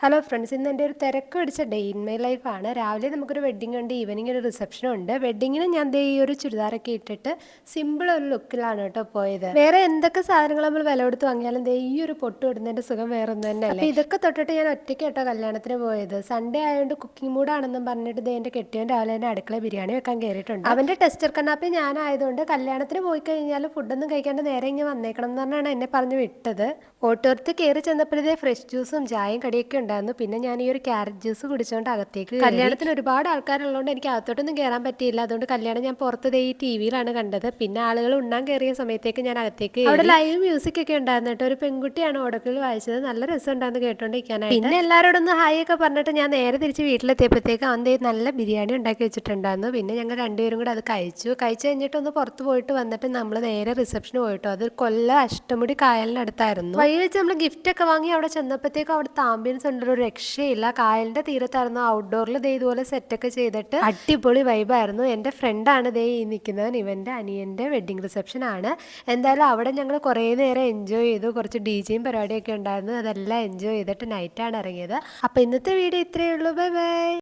Hello friends ഇന്ന് എന്റെ ഒരു തിരക്ക് പിടിച്ച ഡേ ഇൻ മൈ ലൈഫാണ് രാവിലെ നമുക്കൊരു വെഡ്ഡിംഗ് ഉണ്ട് ഈവനിങ് ഒരു റിസപ്ഷനും ഉണ്ട്. വെഡ്ഡിങ്ങിന് ഞാൻ ദേ ഈ ഒരു ചുരിദാറൊക്കെ ഇട്ടിട്ട് സിമ്പിൾ ഒരു ലുക്കിലാണ് കേട്ടോ പോയത്. വേറെ എന്തൊക്കെ സാധനങ്ങൾ നമ്മൾ വില കൊടുത്ത് വാങ്ങിയാലും ദേ ഈ ഒരു പൊട്ട് ഇടുന്നതിന്റെ സുഖം വേറെ ഒന്നും തന്നെ അല്ല ഇതൊക്കെ തൊട്ടിട്ട് ഞാൻ ഒറ്റയ്ക്ക് കേട്ടോ കല്യാണത്തിന് പോയത്. സൺഡേ ആയതുകൊണ്ട് കുക്കിംഗ് മൂഡാണെന്നും പറഞ്ഞിട്ട് ദേ എന്റെ കെട്ടിയവൻ രാവിലെ തന്നെ അടുക്കള ബിരിയാണി വെക്കാൻ കയറിയിട്ടുണ്ട് അവന്റെ ടെസ്റ്റർ കണ്ണാപ്പി ഞാനായതുകൊണ്ട് കല്യാണത്തിന് പോയി കഴിഞ്ഞാൽ ഫുഡൊന്നും കഴിക്കാണ്ട് നേരെ ഇങ്ങനെ വന്നേക്കണം എന്ന് പറഞ്ഞാണ് എന്നെ പറഞ്ഞു വിട്ടത്. ഓട്ടോർത്ത് കയറി ചെന്നപ്പോഴേ ഫ്രഷ് ജ്യൂസും ചായയും കടിയൊക്കെ ഉണ്ടായിരുന്നു. പിന്നെ ഞാൻ ഈ ഒരു ക്യാരറ്റ് ജ്യൂസ് കുടിച്ചുകൊണ്ട് അകത്തേക്ക് കല്യാണത്തിന് ഒരുപാട് ആൾക്കാരുള്ളതുകൊണ്ട് എനിക്ക് അകത്തോട്ടൊന്നും കയറാൻ പറ്റിയില്ല. അതുകൊണ്ട് കല്യാണം ഞാൻ പുറത്ത് ഈ ടി വിയിലാണ് കണ്ടത്. പിന്നെ ആളുകൾ ഉണ്ണാൻ കയറിയ സമയത്തേക്ക് ഞാൻ അകത്തേക്ക് അവിടെ ലൈവ് മ്യൂസിക് ഒക്കെ ഉണ്ടായിരുന്നു കേട്ടോ. ഒരു പെൺകുട്ടിയാണ് ഓടക്കിൽ വായിച്ചത്. നല്ല രസം ഉണ്ടായിരുന്നു കേട്ടോണ്ടിരിക്കാനായിട്ട്. പിന്നെ എല്ലാവരോടും ഒന്ന് ഹായ് ഒക്കെ പറഞ്ഞിട്ട് ഞാൻ നേരെ തിരിച്ച് വീട്ടിലെത്തിയപ്പോഴത്തേക്ക് അവൻ നല്ല ബിരിയാണി ഉണ്ടാക്കി വെച്ചിട്ടുണ്ടായിരുന്നു. പിന്നെ ഞങ്ങൾ രണ്ടുപേരും കൂടെ അത് കഴിച്ചു. കഴിച്ചു കഴിഞ്ഞിട്ട് ഒന്ന് പുറത്ത് പോയിട്ട് വന്നിട്ട് നമ്മൾ നേരെ റിസപ്ഷന് പോയിട്ടോ. അത് കൊല്ലം അഷ്ടമുടി കായലിനടുത്തായിരുന്നു. വഴി വെച്ച് നമ്മൾ ഗിഫ്റ്റ് ഒക്കെ വാങ്ങി അവിടെ ചെന്നപ്പോഴത്തേക്കും അവിടെ ആംബിയൻസ് ഉണ്ട് ഒരു രക്ഷയില്ല. കായലിന്റെ തീരത്തായിരുന്നു ഔട്ട്ഡോറിൽ ദേ ഇതുപോലെ സെറ്റൊക്കെ ചെയ്തിട്ട് അടിപൊളി വൈബായിരുന്നു എന്റെ ഫ്രണ്ടാണ് ദേ ഈ നിൽക്കുന്നത് ഇവന്റെ അനിയന്റെ വെഡിങ് റിസപ്ഷൻ ആണ്. എന്തായാലും അവിടെ ഞങ്ങൾ കുറേ നേരം എൻജോയ് ചെയ്തു. കുറച്ച് ഡി ജെയും പരിപാടിയൊക്കെ ഉണ്ടായിരുന്നു. അതെല്ലാം എൻജോയ് ചെയ്തിട്ട് നൈറ്റാണ് ഇറങ്ങിയത്. അപ്പോൾ ഇന്നത്തെ വീഡിയോ ഇത്രയേ ഉള്ളൂ. Bye bye